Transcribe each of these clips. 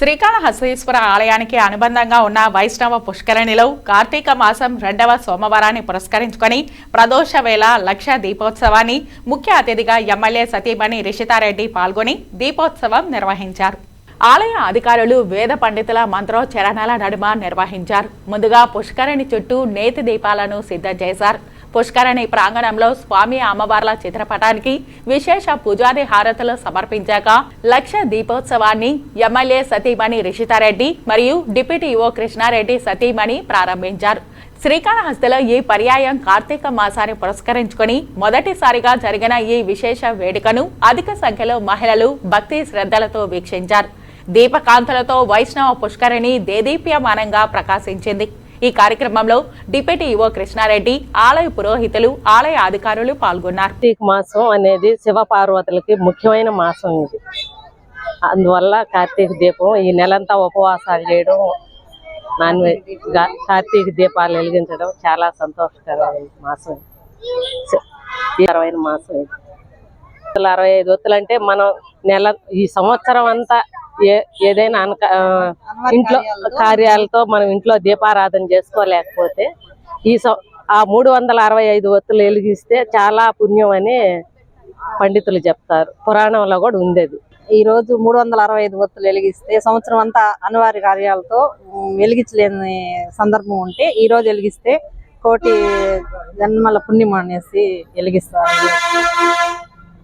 శ్రీకాళహస్తీశ్వర ఆలయానికి అనుబంధంగా ఉన్న వైష్ణవ పుష్కరిణిలో కార్తీక మాసం రెండవ సోమవారాన్ని పురస్కరించుకొని ప్రదోష వేళ లక్ష దీపోత్సవాన్ని ముఖ్య అతిథిగా ఎమ్మెల్యే సతీమణి రిషితారెడ్డి పాల్గొని దీపోత్సవం నిర్వహించారు. ఆలయ అధికారులు వేద పండితుల మంత్రోచ్చరణల నడుమ నిర్వహించారు. ముందుగా పుష్కరిణి చుట్టూ నేతి దీపాలను సిద్ధం చేశారు. పుష్కరణి ప్రాంగణంలో స్వామి అమ్మవార్ల చిత్రపటానికి విశేష పూజాది హారతులు సమర్పించాక లక్ష దీపోత్సవాన్ని ఎమ్మెల్యే సతీమణి రిషితారెడ్డి మరియు డిప్యూటీ ఓ కృష్ణారెడ్డి సతీమణి ప్రారంభించారు. శ్రీకాళహస్తిలో ఈ పర్యాయం కార్తీక మాసాన్ని పురస్కరించుకుని మొదటిసారిగా జరిగిన ఈ విశేష వేడుకను అధిక సంఖ్యలో మహిళలు భక్తి శ్రద్ధలతో వీక్షించారు. దీపకాంతులతో వైష్ణవ పుష్కరిణి దేదీప్యమానంగా ప్రకాశించింది. ఈ కార్యక్రమంలో డిప్యూటీ ఈవో కృష్ణారెడ్డి ఆలయ పురోహితులు ఆలయ అధికారులు పాల్గొన్నారు. కార్తీక మాసం అనేది శివ పార్వతులకి ముఖ్యమైన మాసం ఇది. అందువల్ల కార్తీక దీపం ఈ నెలంతా ఉపవాసాలు చేయడం నాన్ వెజ్ కార్తీక దీపాలు వెలిగించడం చాలా సంతోషకరమైన మాసం ఈ అరవైన మాసం ఇది. అరవై ఐదు వత్తులు అంటే మనం నెల ఈ సంవత్సరం అంతా ఏ ఏదైనా అనక ఇంట్లో కార్యాలతో మనం ఇంట్లో దీపారాధన చేసుకోలేకపోతే ఈ సం- ఆ మూడు వందల అరవై ఐదు ఒత్తులు వెలిగిస్తే చాలా పుణ్యం అని పండితులు చెప్తారు. పురాణంలో కూడా ఉంది అది ఈ రోజు మూడు వందల అరవై ఐదు ఒత్తులు వెలిగిస్తే సంవత్సరం అంతా అనివార్య కార్యాలతో వెలిగించలేని సందర్భం ఉంటే ఈ రోజు వెలిగిస్తే కోటి జన్మల పుణ్యం అనేసి వెలిగిస్తారు.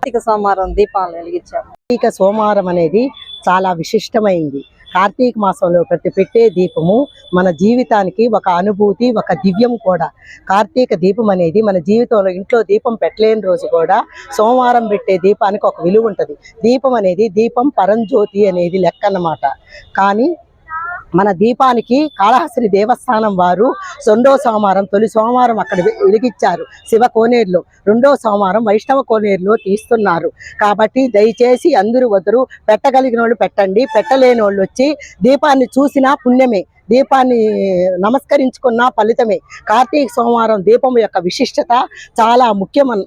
కార్తీక సోమవారం దీపాలు వెలిగించాము. కార్తీక సోమవారం అనేది చాలా విశిష్టమైంది. కార్తీక మాసంలో ప్రతి పెట్టే దీపము మన జీవితానికి ఒక అనుభూతి ఒక దివ్యం కూడా. కార్తీక దీపం అనేది మన జీవితంలో ఇంట్లో దీపం పెట్టలేని రోజు కూడా సోమవారం పెట్టే దీపానికి ఒక విలువ ఉంటుంది. దీపం అనేది దీపం పరంజ్యోతి అనేది లెక్క అన్నమాట. కానీ మన దీపానికి కాళహస్తి దేవస్థానం వారు రెండో సోమవారం తొలి సోమవారం అక్కడ వె- వెలిగించారు శివ కోనేరులో. రెండో సోమవారం వైష్ణవ కోనేరులో తీస్తున్నారు. కాబట్టి దయచేసి అందరూ వద్దరు పెట్టగలిగిన వాళ్ళు పెట్టండి పెట్టలేని వాళ్ళు వచ్చి దీపాన్ని చూసినా పుణ్యమే దీపాన్ని నమస్కరించుకున్న ఫలితమే. కార్తీక సోమవారం దీపం యొక్క విశిష్టత చాలా ముఖ్యమన్